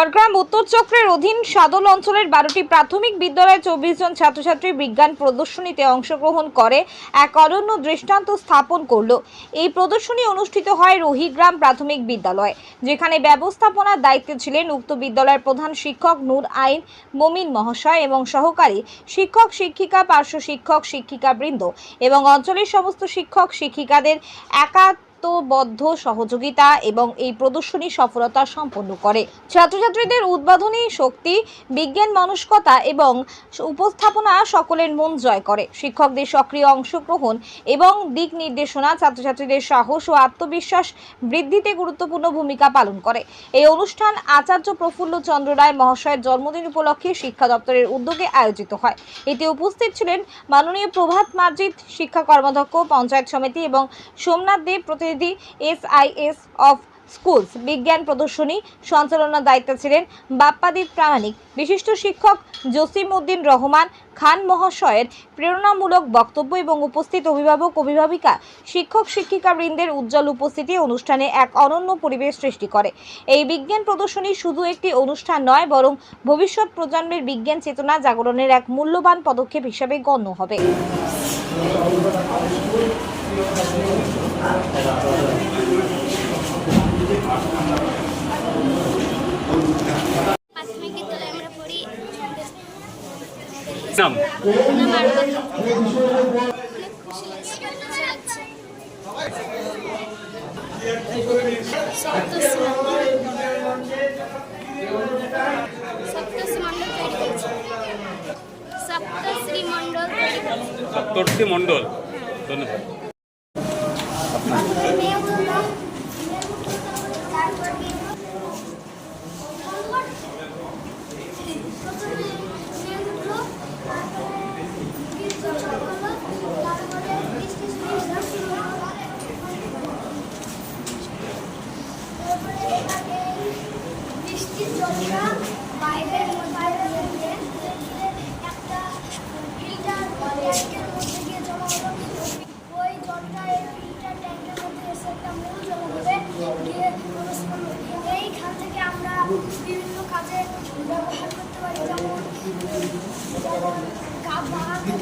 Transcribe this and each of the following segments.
ঝড়গ্রাম উত্তর চক্রের অধীন সাদল অঞ্চলের বারোটি প্রাথমিক বিদ্যালয়ে চব্বিশ জন ছাত্রছাত্রী বিজ্ঞান প্রদর্শনীতে অংশগ্রহণ করে এক অনন্য দৃষ্টান্ত স্থাপন করল। এই প্রদর্শনী অনুষ্ঠিত হয় রোহিগ্রাম প্রাথমিক বিদ্যালয়, যেখানে ব্যবস্থাপনার দায়িত্বে ছিলেন উক্ত বিদ্যালয়ের প্রধান শিক্ষক নূর আইন মমিন মহাশয় এবং সহকারী শিক্ষক শিক্ষিকা, পার্শ্ব শিক্ষক, শিক্ষিকাবৃন্দ এবং অঞ্চলের সমস্ত শিক্ষক, শিক্ষিকাদের একাত্মবদ্ধ সহযোগিতা এবং এই প্রদর্শনী সফলতা সম্পন্ন করে। ছাত্রছাত্রীদের উদ্বোধনী শক্তি, বিজ্ঞান মনস্কতা এবং উপস্থাপনা সকলের মন জয় করে। শিক্ষকদের সক্রিয় অংশগ্রহণ এবং দিক নির্দেশনা ছাত্রছাত্রীদের সাহস ও আত্মবিশ্বাস বৃদ্ধিতে গুরুত্বপূর্ণ ভূমিকা পালন করে। এই অনুষ্ঠান আচার্য প্রফুল্ল চন্দ্র রায় মহাশয়ের জন্মদিন উপলক্ষে শিক্ষা দপ্তরের উদ্যোগে আয়োজিত হয়। এতে উপস্থিত ছিলেন মাননীয় প্রভাত মার্জিত, শিক্ষা কর্মাধ্যক্ষ, পঞ্চায়েত সমিতি এবং সোমনাথ দেব প্রতিনিধি এসআইএস অফ স্কুলস, বিজ্ঞান প্রদর্শনী, সঞ্চালনার দায়িত্বে ছিলেন বাপ্পাদীপ প্রামাণিক, বিশিষ্ট শিক্ষক জসিম উদ্দিন রহমান, খান মহাশয়ের প্রেরণামূলক বক্তব্য এবং উপস্থিত অভিভাবক, অভিভাবিকা, শিক্ষক, শিক্ষিকা বৃন্দের উজ্জ্বল উপস্থিতি অনুষ্ঠানে এক অনন্য পরিবেশ সৃষ্টি করে। এই বিজ্ঞান প্রদর্শনী শুধু একটি অনুষ্ঠান নয়, বরং ভবিষ্যৎ প্রজন্মের বিজ্ঞান চেতনা জাগরণের এক মূল্যবান পদক্ষেপ হিসেবে গণ্য হবে। নাম? সপ্তশ্রী মণ্ডল ধন্যবাদ। বাইরের বাইরে দিয়ে একটা ফিল্টার ট্যাঙ্কের মধ্যে গিয়ে জমা হলো ওই জলটা এই ফিল্টার ট্যাঙ্কের মধ্যে এসে একটা মূল জমা হবে গিয়ে প্রবেশ করল এইখান থেকে আমরা বিভিন্ন কাজে ব্যবহার করতে পারি যেমন যেমন কাপ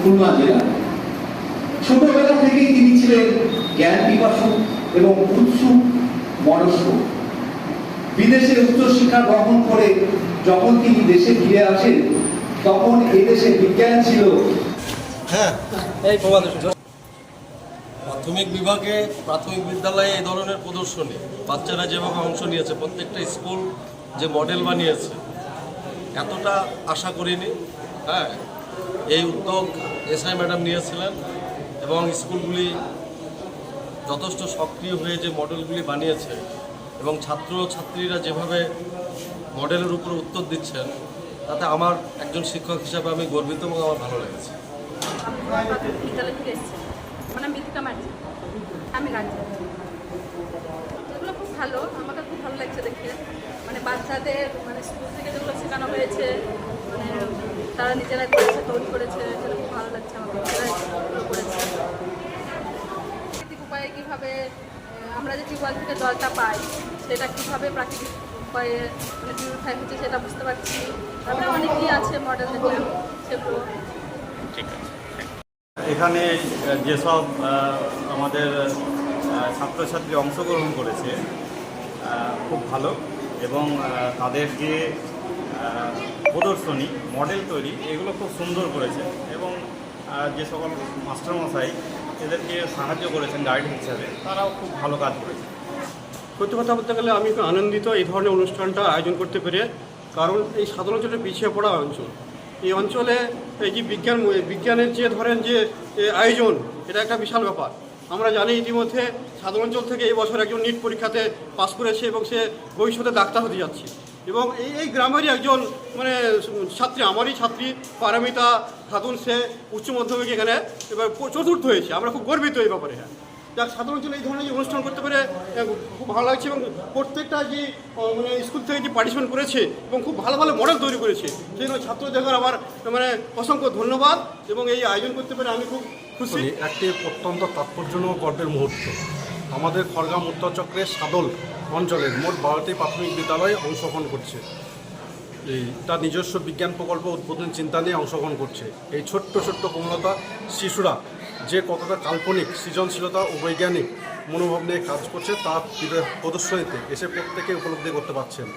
খুলনা জেলা ছোটবেলা থেকেই তিনি ছিলেন জ্ঞান পিপাসু এবং উৎসুক মনস্ক। বিদেশে উচ্চশিক্ষা গ্রহণ করে যখন তিনি দেশে ফিরে আসেন তখন এদেশে বিজ্ঞান ছিল। প্রাথমিক বিভাগে প্রাথমিক বিদ্যালয়ে এই ধরনের প্রদর্শনী বাচ্চারা যেভাবে অংশ নিয়েছে প্রত্যেকটা স্কুল যে মডেল বানিয়েছে এতটা আশা করিনি। হ্যাঁ এই উদ্যোগ এসআই ম্যাডাম নিয়েছিলেন এবং স্কুলগুলি যথেষ্ট সক্রিয় হয়ে যে মডেলগুলি বানিয়েছে এবং ছাত্র ছাত্রীরা যেভাবে মডেলের উপর উত্তর দিচ্ছেন, তাতে আমার একজন শিক্ষক হিসাবে আমি গর্বিত এবং আমার ভালো লেগেছে। খুব ভালো, আমাকে খুব ভালো লাগছে দেখে। মানে বাচ্চাদের মানে স্কুল থেকে যেগুলো শেখানো হয়েছে মানে তারা নিজেরাই করেছে তৈরি করেছে সেটা খুব ভালো লাগছে আমাকে। নিজেরাই করেছে। প্রাকৃতিক উপায়ে কীভাবে আমরা যে টিউবওয়েল থেকে জলটা পাই সেটা কীভাবে প্রাকৃতিক উপায়ে মানে পিউরিফাই হচ্ছে সেটা বুঝতে পারছি। তারপরে অনেকই আছে মডেল দেখলাম সেগুলো। ঠিক আছে। এখানে যেসব আমাদের ছাত্রছাত্রী অংশগ্রহণ করেছে খুব ভালো। এবং তাদের যে প্রদর্শনী মডেল তৈরি, এগুলো খুব সুন্দর করেছে। এবং যে সকল মাস্টারমশাই এদেরকে সাহায্য করেছেন গাইড হিসাবে, তারাও খুব ভালো কাজ করেছে। সত্যি কথা বলতে গেলে আমি খুব আনন্দিত এই ধরনের অনুষ্ঠানটা আয়োজন করতে পেরে, কারণ এই সাধারণ অঞ্চলটা পিছিয়ে পড়া অঞ্চল। এই অঞ্চলে এই যে বিজ্ঞান, বিজ্ঞানের যে ধরেন যে আয়োজন, এটা একটা বিশাল ব্যাপার। আমরা জানি ইতিমধ্যে সাধারণ অঞ্চল থেকে এই বছর একজন নিট পরীক্ষাতে পাশ করেছে এবং সে ভবিষ্যতে ডাক্তার হতে যাচ্ছে। এবং এই এই গ্রামেরই একজন মানে ছাত্রী আমারই ছাত্রী পারমিতা খাতুন সে উচ্চ মাধ্যমিক এখানে এবার চতুর্থ হয়েছে। আমরা খুব গর্বিত এই ব্যাপারে হ্যাঁ। যাক সাধারণ অঞ্চলে এই ধরনের যে অনুষ্ঠান করতে পেরে আহ, খুব ভালো লাগছে এবং প্রত্যেকটা যে মানে স্কুল থেকে যে পার্টিসিপেট করেছে এবং খুব ভালো ভালো মডেল তৈরি করেছে সেই জন্য ছাত্রদের আমার মানে অসংখ্য ধন্যবাদ এবং এই আয়োজন করতে পেরে আমি খুব খুশি খুশি। একটি অত্যন্ত তাৎপর্যজনক গর্বের মুহূর্ত। আমাদের খড়গাম উত্তরচক্রের সাদল অঞ্চলের মোট বারোটি প্রাথমিক বিদ্যালয়ে অংশগ্রহণ করছে। এই তার নিজস্ব বিজ্ঞান প্রকল্প উদ্বোধন চিন্তা নিয়ে অংশগ্রহণ করছে। এই ছোট্ট ছোট্ট কোমলতা শিশুরা যে কতটা কাল্পনিক, সৃজনশীলতা ও বৈজ্ঞানিক মনোভাব নিয়ে কাজ করছে, তা প্রদর্শনীতে এসে প্রত্যেকে উপলব্ধি করতে পারছেন।